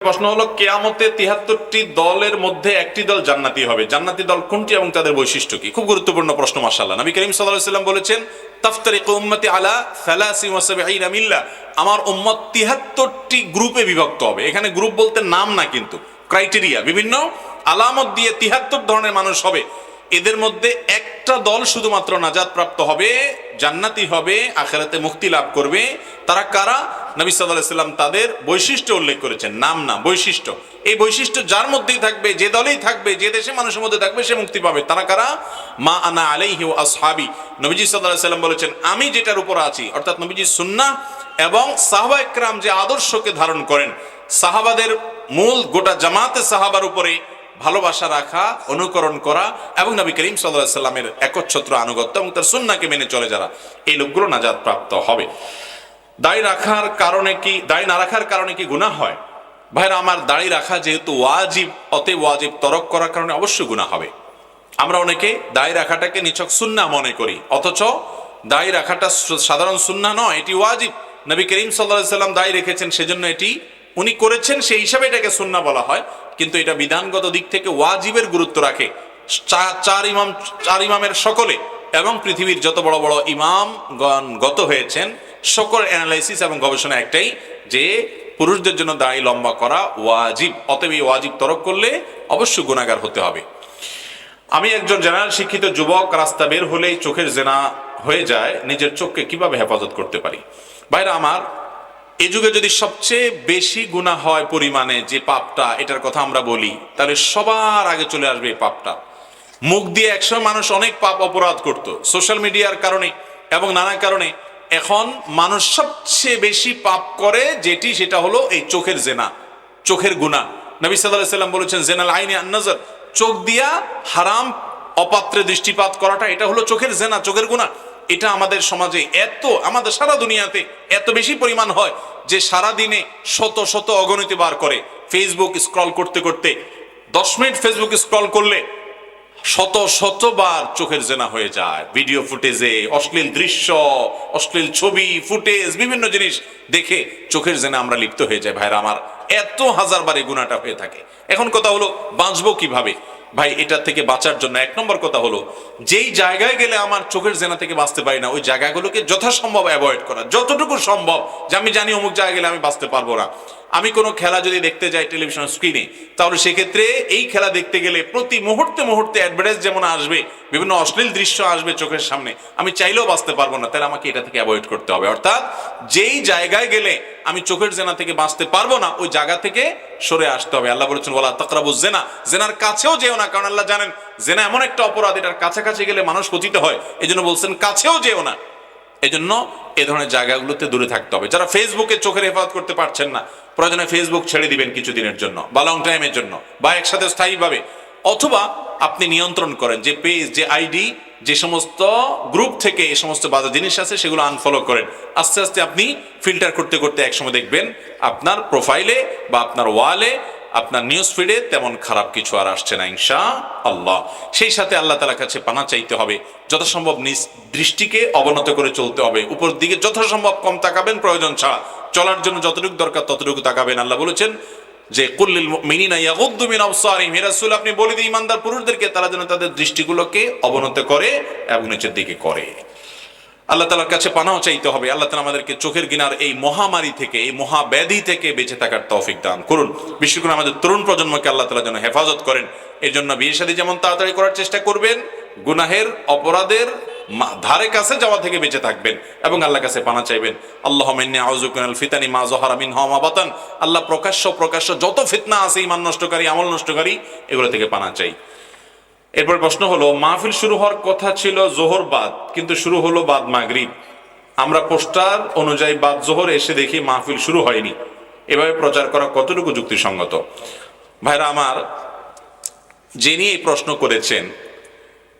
প্রশ্ন হলো, কেয়ামতে তিহাত্তরটি দলের মধ্যে একটি দল জান্নাতি হবে। জান্নাতি দল কোনটি এবং তাদের বৈশিষ্ট্য কি? খুব গুরুত্বপূর্ণ প্রশ্ন মাসাল্লাহ নবী করিম সাল্লাম বলেছেন, তাফতারিক উম্মতি আলা সালাসি ওয়াসাবিঈনা মিল্লা। আমার উম্মত তিহাত্তরটি গ্রুপে বিভক্ত হবে। এখানে গ্রুপ বলতে নাম না কিন্তু, ক্রাইটেরিয়া। বিভিন্ন আলামত দিয়ে তিহাত্তর ধরনের মানুষ হবে। এদের মধ্যে একটা দল শুধুমাত্র নাজাদ প্রাপ্ত হবে, জান্নাতি হবে, আখেরাতে মুক্তি লাভ করবে। তারা কারা? নবী সাল্লাম তাদের বৈশিষ্ট্য উল্লেখ করেছেন। নাম না, বৈশিষ্ট্য। এই বৈশিষ্ট্য যার মধ্যেই থাকবে, যে দলেই থাকবে, যে দেশে মানুষের মধ্যে থাকবে, সে মুক্তি পাবে। তারা কারা? মা আনা আলাইহি ও আসহাবি। নবীজি সাল্লাহ সাল্লাম বলেছেন, আমি যেটার উপর আছি অর্থাৎ নবীজি সুন্না এবং সাহাবা একরাম যে আদর্শকে ধারণ করেন, সাহাবাদের মূল গোটা জামাতে সাহাবার উপরে ভালোবাসা রাখা, অনুকরণ করা এবং নবী করিম সাল্লাহ সাল্লামের একচ্ছত্র আনুগত্য এবং তার সুন্নাকে মেনে চলে যারা, এই লোকগুলো নাজাদ প্রাপ্ত হবে। দাড়ি রাখার কারণে কি দাড়ি না রাখার কারণে কি গুনাহ হয়? ভাইরা, আমার দাড়ি রাখা যেহেতু ওয়াজিব অতে ওয়াজিব তরক করার কারণে অবশ্যই গুনাহ হবে। আমরা অনেকে দাড়ি রাখাটাকে নিছক সুন্না মনে করি, অথচ দাড়ি রাখাটা সাধারণ সুন্না নয়, এটি ওয়াজিব। নবী করিম সাল্লাহ সাল্লাম দাড়ি রেখেছেন, সেজন্য এটি উনি করেছেন, সেই হিসাবে এটাকে সুন্না বলা হয়। কিন্তু এটা বিধানগত দিক থেকে ওয়াজিবের গুরুত্ব রাখে। চার ইমাম, চার ইমামের সকলে এবং পৃথিবীর যত বড় বড় ইমামগণ গত হয়েছেন, সকল অ্যানালাইসিস এবং গবেষণা একটাই যে পুরুষদের জন্য দাড়ি লম্বা করা ওয়াজিব। অতএব এই ওয়াজিব তরক করলে অবশ্য গুণাগার হতে হবে। আমি একজন জেনারেল শিক্ষিত যুবক, রাস্তা বের হলেই চোখের জেনা হয়ে যায়, নিজের চোখকে কীভাবে হেফাজত করতে পারি? বাইরে আমার এ যুগে যদি সবচেয়ে বেশি গুণা হয় পরিমাণে যে পাপটা, এটার কথা আমরা বলি, তাহলে সবার আগে চলে আসবে এই পাপটা। মুখ দিয়ে একসময় মানুষ অনেক পাপ অপরাধ করত, সোশ্যাল মিডিয়ার কারণে এবং নানা কারণে। এখন মানুষ সবচেয়ে বেশি পাপ করে যেটি, সেটা হলো এই চোখের জেনা, চোখের গুণা নবী সাল্লাহ সাল্লাম বলেছেন, জেনাল আইনে নজর। চোখ দিয়া হারাম, অপাত্রে দৃষ্টিপাত করাটা, এটা হলো চোখের জেনা, চোখের গুণা এটা আমাদের সমাজে এত, আমাদের সারা দুনিয়াতে এত বেশি পরিমাণ হয় যে সারা দিনে শত শত অগণিত বার করে ফেসবুক স্ক্রল করতে করতে দশ মিনিট ফেসবুক স্ক্রল করলে শত শতবার চোখের জেনা হয়ে যায়। ভিডিও ফুটেজে অশ্লীল দৃশ্য, অশ্লীল ছবি ফুটেজ বিভিন্ন জিনিস দেখে চোখের জেনা আমরা লিপ্ত হয়ে যাই। ভাইরা, আমার এত হাজার বারে গুণাটা হয়ে থাকে। এখন কথা হলো, বাঁচবো কীভাবে? ভাই, এটা থেকে বাঁচার জন্য এক নম্বর কথা হলো, যেই জায়গায় গেলে আমার চোখের জেনা থেকে বাঁচতে পারি না, ওই জায়গাগুলোকে যথাসম্ভব অ্যাভয়েড করা, যতটুকু সম্ভব। যে আমি জানি অমুক জায়গায় গেলে আমি বাঁচতে পারব না। আমি কোনো খেলা যদি দেখতে যাই টেলিভিশন স্ক্রিনে তাহলে সেক্ষেত্রে এই খেলা দেখতে গেলে প্রতি মুহূর্তে মুহূর্তে অ্যাডভার্টাইজ যেমন আসবে, বিভিন্ন অশ্লীল দৃশ্য আসবে চোখের সামনে, আমি চাইলেও বাঁচতে পারব না। তাহলে আমাকে এটা থেকে অ্যাভয়েড করতে হবে। অর্থাৎ যেই জায়গায় গেলে আমি চোখের জেনা থেকে বাঁচতে পারব না, ওই জায়গা থেকে সরে আসতে হবে। আল্লাহ বলেছেন বলা তাকরাবু জেনা। জেনার কাছেও যেও না, কারণ আল্লাহ জানেন, জেনা এমন একটা অপরাধ, এটার কাছাকাছি গেলে মানুষ পতিত হয়। এই জন্য বলছেন, কাছেও যেও না। এই জন্য এ ধরনের জায়গাগুলোতে দূরে থাকতে হবে। যারা ফেসবুকে চোখের হেফাজত করতে পারছেন না, প্রয়োজনে ফেসবুক ছেড়ে দিবেন কিছুদিনের জন্য, বা লং টাইমের জন্য, বা একসাথে স্থায়ীভাবে। অথবা আপনি নিয়ন্ত্রণ করেন, যে পেজ যে আইডি যে সমস্ত গ্রুপ থেকে এই সমস্ত বাধা জিনিস আছে, সেগুলো আনফলো করেন। আস্তে আস্তে আপনি ফিল্টার করতে করতে একসময় দেখবেন, আপনার প্রোফাইলে বা আপনার ওয়ালে আপনার নিউজ ফিডে তেমন খারাপ কিছু আর আসছে না ইনশা আল্লাহ সেই সাথে আল্লাহ তালার কাছে পানা চাইতে হবে, যথাসম্ভব নিজ দৃষ্টিকে অবনত করে চলতে হবে। উপর দিকে যথাসম্ভব কম তাকাবেন, প্রয়োজন ছাড়া। চলার জন্য যতটুকু দরকার ততটুকু তাকাবেন, আল্লাহ বলেছেন যে কুল্লিল মিনিনা ইয়াগুদ্দু মিন আবসারিহিম। হে রাসূল, আপনি বলে দিন ইমানদার পুরুষদেরকে, তারা যেন তাদের দৃষ্টিগুলোকে অবনত করে এবং নিচের দিকে করে। আল্লাহ তালার কাছে পানাও চাইতে হবে। আল্লাহ তালা আমাদেরকে চোখের গিনার এই মহামারী থেকে, এই মহাব্যাধি থেকে বেঁচে থাকার তৌফিক দান করুন। বিশেষ করে আমাদের তরুণ প্রজন্মকে আল্লাহ তালা যেন হেফাজত করেন। এই জন্য বিয়ে শাদী যেমন তাড়াতাড়ি করার চেষ্টা করবেন, গুনাহের, অপরাধের ধারে কাছে যাওয়া থেকে বেঁচে থাকবেন এবং আল্লাহ কাছে পানা চাইবেন। আল্লাহ আউজুকাল ফিতানি মা জহার আমিন হমা আল্লাহ প্রকাশ্য প্রকাশ্য যত ফিতনা আছে ইমান নষ্টকারী, আমল নষ্টকারী, এগুলো থেকে পানা চাই। এরপর প্রশ্ন হলো, মাহফিল শুরু হওয়ার কথা ছিল জোহর বাদ, কিন্তু শুরু হলো বাদ মাগরিব। আমরা পোস্টার অনুযায়ী বাদ জোহর এসে দেখি মাহফিল শুরু হয়নি। এভাবে প্রচার করা কতটুকু যুক্তিসঙ্গত? ভাইরা আমার, যিনি এই প্রশ্ন করেছেন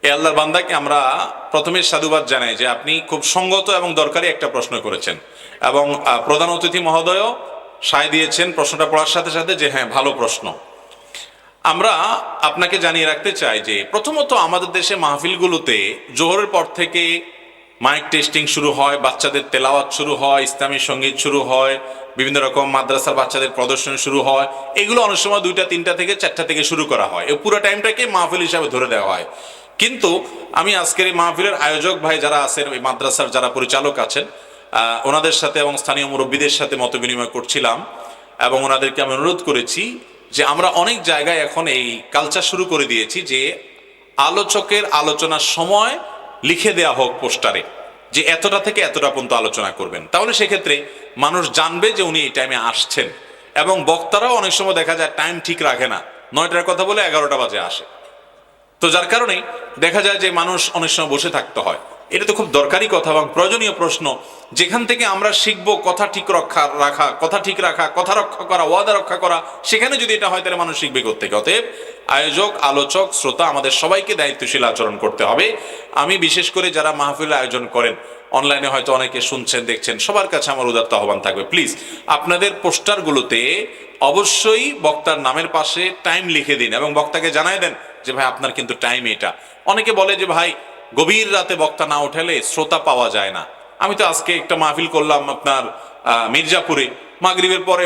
এ আল্লাহর বান্দাকে আমরা প্রথমে সাধুবাদ জানাই যে আপনি খুব সঙ্গত এবং দরকারি একটা প্রশ্ন করেছেন। এবং প্রধান অতিথি মহোদয়ও সায় দিয়েছেন প্রশ্নটা পড়ার সাথে সাথে যে হ্যাঁ ভালো প্রশ্ন। আমরা আপনাকে জানিয়ে রাখতে চাই যে প্রথমত আমাদের দেশে মাহফিলগুলোতে জোহরের পর থেকে মাইক টেস্টিং শুরু হয়, বাচ্চাদের তেলাওয়াত শুরু হয়, ইসলামী সংগীত শুরু হয়, বিভিন্ন রকম মাদ্রাসার বাচ্চাদের প্রদর্শন শুরু হয়। এগুলো অনেক সময় দুইটা, তিনটা থেকে চারটা থেকে শুরু করা হয়। এই পুরো টাইমটাকে মাহফিল হিসাবে ধরে দেওয়া হয়। কিন্তু আমি আজকের এই মাহফিলের আয়োজক ভাই যারা আছেন, এই মাদ্রাসার যারা পরিচালক আছেন ওনাদের সাথে এবং স্থানীয় মুরব্বীদের সাথে মত বিনিময় করছিলাম এবং ওনাদেরকে আমি অনুরোধ করেছি যে আমরা অনেক জায়গায় এখন এই কালচার শুরু করে দিয়েছি যে আলোচকের আলোচনার সময় লিখে দেয়া হোক পোস্টারে, যে এতটা থেকে এতটা পর্যন্ত আলোচনা করবেন। তাহলে সেক্ষেত্রে মানুষ জানবে যে উনি এই টাইমে আসছেন। এবং বক্তারাও অনেক সময় দেখা যায় টাইম ঠিক রাখে না। নয়টার কথা বলে এগারোটা বাজে আসে। তো যার কারণে দেখা যায় যে মানুষ অনেক সময় বসে থাকতে হয়। এটা তো খুব দরকারি কথা এবং প্রয়োজনীয় প্রশ্ন। যেখান থেকে আমরা শিখব কথা ঠিক রক্ষা, রাখা, কথা ঠিক রাখা, কথা রক্ষা করা, ওয়াদা রক্ষা করা, সেখানে যদি এটা হয় তাহলে মানুষ শিখবে থেকে অতএব আয়োজক, আলোচক, শ্রোতা আমাদের সবাইকে দায়িত্বশীল আচরণ করতে হবে। আমি বিশেষ করে যারা মাহফিল আয়োজন করেন, অনলাইনে হয়তো অনেকে শুনছেন, দেখছেন, সবার কাছে আমার উদাত্ত আহ্বান থাকবে। প্লিজ, আপনাদের পোস্টারগুলোতে অবশ্যই বক্তার নামের পাশে টাইম লিখে দিন এবং বক্তাকে জানাই দেন যে ভাই, আপনার কিন্তু টাইম এটা। অনেকে বলে যে ভাই, গভীর রাতে বক্তা না উঠালে শ্রোতা পাওয়া যায় না। আমি তো আজকে একটা মাহফিল করলাম আপনার মির্জাপুরে। মাগরীবের পরে